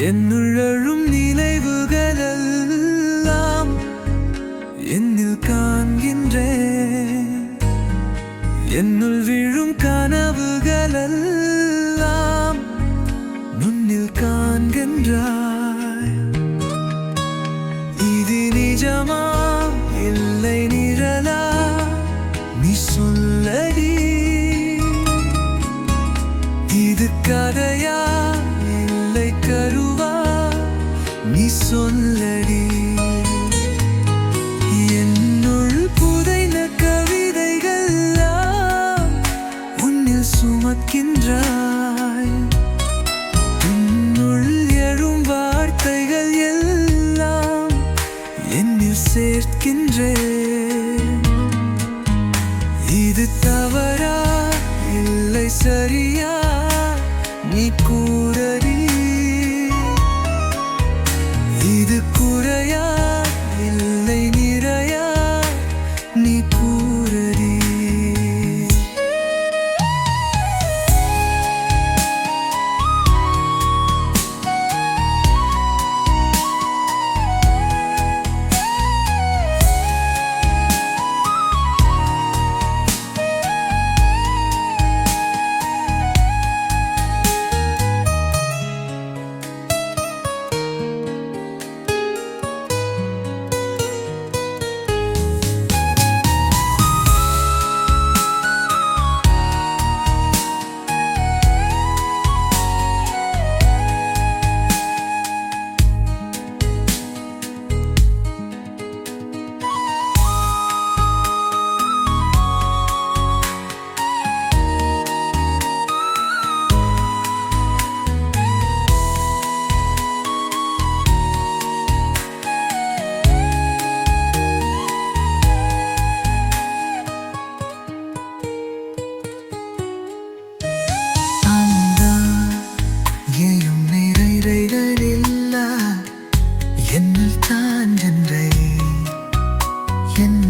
என்னுழழும் நினைவுகளெல்லாம் என்னில் காண்கின்றேன் என்னுள் விழும் கனவுகளெல்லாம் முன்னில் காண்கின்றாய். இது நிஜமா? இல்லை நிழலா நீ சொல்லடி. இது கதையா? சொல்லடி. என்னுள் புதைந்த கவிதைகள் உன்னில் சுமக்கின்றாய். உன்னுள் எழும் வார்த்தைகள் எல்லாம் என்னில் சேர்க்கின்றேன் இது தவறா? இல்லை சரியா? நீ என்ன